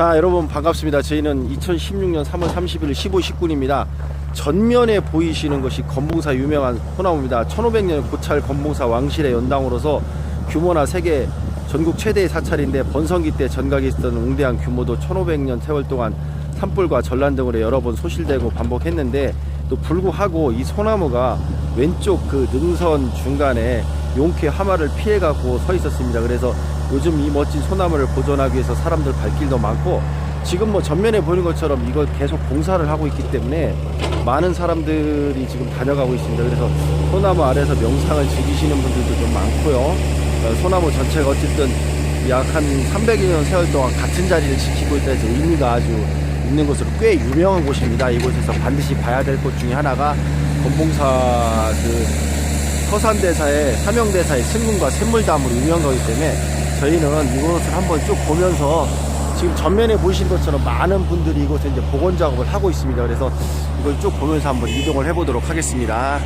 자 여러분 반갑습니다. 저희는 2016년 3월 30일 15, 19입니다. 전면에 보이시는 것이 건봉사 유명한 소나무입니다. 1500년 고찰 건봉사 왕실의 연당으로서 규모나 세계 전국 최대의 사찰인데 번성기 때 전각에 있었던 웅대한 규모도 1500년 세월 동안 산불과 전란 등으로 여러 번 소실되고 반복했는데 또 불구하고 이 소나무가 왼쪽 그 능선 중간에 용케 하마를 피해 갖고 서 있었습니다. 그래서 요즘 이 멋진 소나무를 보존하기 위해서 사람들 발길도 많고 지금 뭐 전면에 보이는 것처럼 이걸 계속 공사를 하고 있기 때문에 많은 사람들이 지금 다녀가고 있습니다. 그래서 소나무 아래서 명상을 즐기시는 분들도 좀 많고요. 어, 소나무 전체가 어쨌든 약 한 300여 년 세월 동안 같은 자리를 지키고 있다 해서 의미가 아주 있는 곳으로 꽤 유명한 곳입니다. 이곳에서 반드시 봐야 될 곳 중에 하나가 건봉사 그 서산대사의 삼영대사의 승군과 샘물담으로 유명한 거기 때문에 저희는 이곳을 한번 쭉 보면서 지금 전면에 보이시는 것처럼 많은 분들이 이곳에 이제 복원 작업을 하고 있습니다. 그래서 이걸 쭉 보면서 한번 이동을 해보도록 하겠습니다.